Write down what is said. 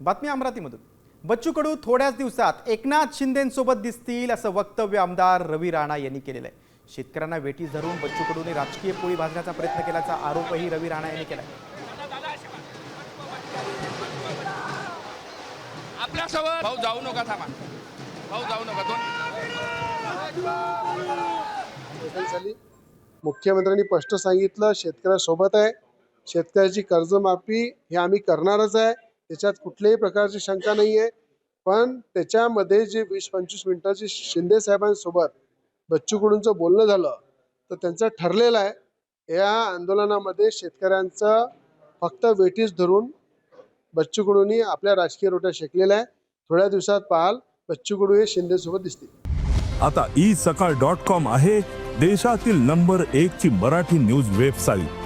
बातमी अमरावतीमधून. बच्चू कडू थोड्याच दिवसात एकनाथ शिंदेसोबत दिसतील असं वक्तव्य आमदार रवी राणा यांनी केलेलं आहे. शेतकऱ्यांना वेटीस धरून बच्चू कडूने राजकीय पोळी भाजण्याचा प्रयत्न केल्याचा आरोपही रवी राणा यांनी केला आपल्यासोबत भाऊ जाऊ नका थांबा. भाऊ जाऊ नका दोन मुख्यमंत्र्यांनी स्पष्ट सांगितलं शेतकऱ्यासोबत आहे. शेतकऱ्याची कर्जमाफी हे आम्ही करणारच आहे. त्याच्यात कुठल्याही प्रकारची शंका नाही आहे पण त्याच्यामध्ये जे वीस पंचवीस मिनिटाची शिंदे साहेबांसोबत बच्चू कडूंचं बोलणं झालं तर त्यांचं ठरलेलं आहे या आंदोलनामध्ये शेतकऱ्यांचं फक्त वेटीस धरून बच्चू कडूंनी आपल्या राजकीय रोट्या शेकलेल्या आहे थोड्या दिवसात पाहाल बच्चू कडू हे शिंदेसोबत दिसतील. आता ई सकाळ डॉट कॉम आहे देशातील नंबर एक ची मराठी न्यूज वेबसाईट.